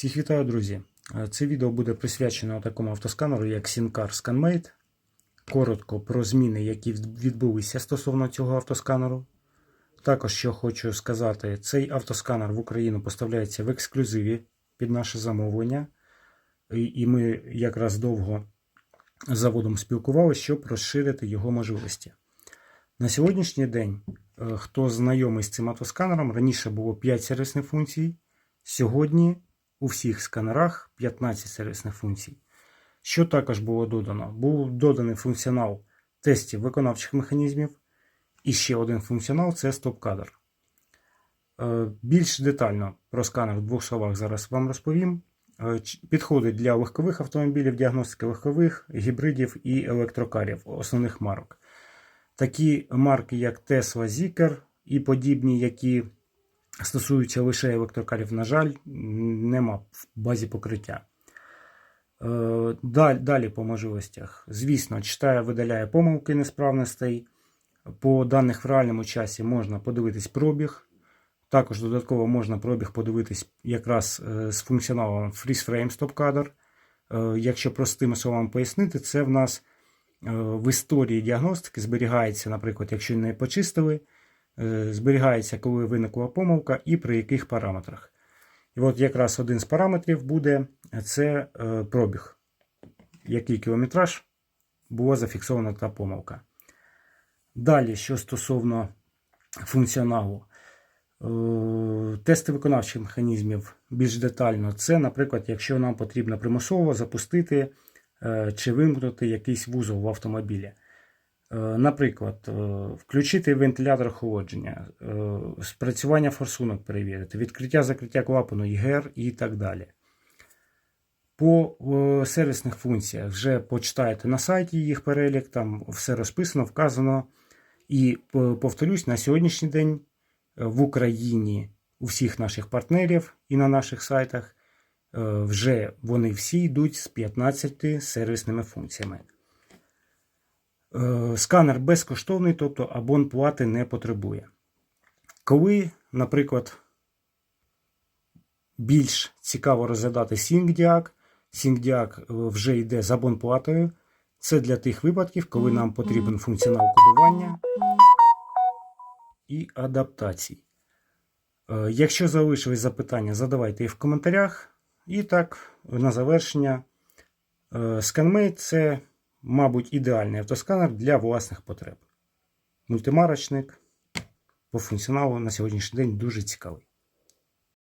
Всіх вітаю, друзі! Е, Це відео буде присвячено такому автосканеру, як Sincar ScanMate. Коротко про зміни, які відбулися стосовно цього автосканеру. Також, що хочу сказати, цей автосканер в Україну поставляється в ексклюзиві під наше замовлення. І і ми якраз довго з заводом спілкувалися, щоб розширити його можливості. На сьогоднішній день, е, хто знайомий з цим автосканером, раніше було 5 сервісних функцій. Сьогодні у всіх сканерах 15 сервісних функцій. Що також було додано? Був доданий функціонал тестів виконавчих механізмів. І ще один функціонал це стоп-кадр. Е, Більш детально про сканер в двох словах зараз вам розповім. Е, Підходить для легкових автомобілів, діагностики легкових, гібридів і електрокарів, основних марок. Такі марки, як Tesla Zikr і подібні, які стосуються лише електрокарів, на жаль, нема в базі покриття. Е, Далі, по можливостях. Звісно, читає, видаляє помилки несправностей. По даних в реальному часі можна подивитись пробіг. Також додатково можна пробіг подивитись якраз е, з функціоналом Freeze Frame Stop Е, Якщо простими словами пояснити, це в нас в історії діагностики зберігається, наприклад, якщо не почистили, зберігається, коли виникла помилка і при яких параметрах. І от якраз один з параметрів буде це е, пробіг, який кілометраж була зафіксована та помилка. Далі, що стосовно функціоналу, Е, тести виконавчих механізмів більш детально, це, наприклад, якщо нам потрібно примусово запустити е, чи вимкнути якийсь вузол в автомобілі. Е, Наприклад, е, включити вентилятор охолодження, е, спрацювання форсунок перевірити, відкриття закриття клапану ІГР і так далі. По сервісних функціях вже почитаєте на сайті їх перелік, там все розписано, вказано. І повторюсь, на сьогоднішній день в Україні у всіх наших партнерів і на наших сайтах вже вони всі йдуть з 15 сервісними функціями. Е, Сканер безкоштовний, тобто абонплати не потребує. Коли, наприклад, більш цікаво розглядати SyncDiag, SyncDiag е, вже йде з абонплатою. Це для тих випадків, коли нам потрібен функціонал кодування і адаптацій. Е, Якщо залишились запитання, задавайте їх в коментарях. І так, на завершення, ScanMate – це, мабуть, ідеальний автосканер для власних потреб. Мультимарочник по функціоналу на сьогоднішній день дуже цікавий.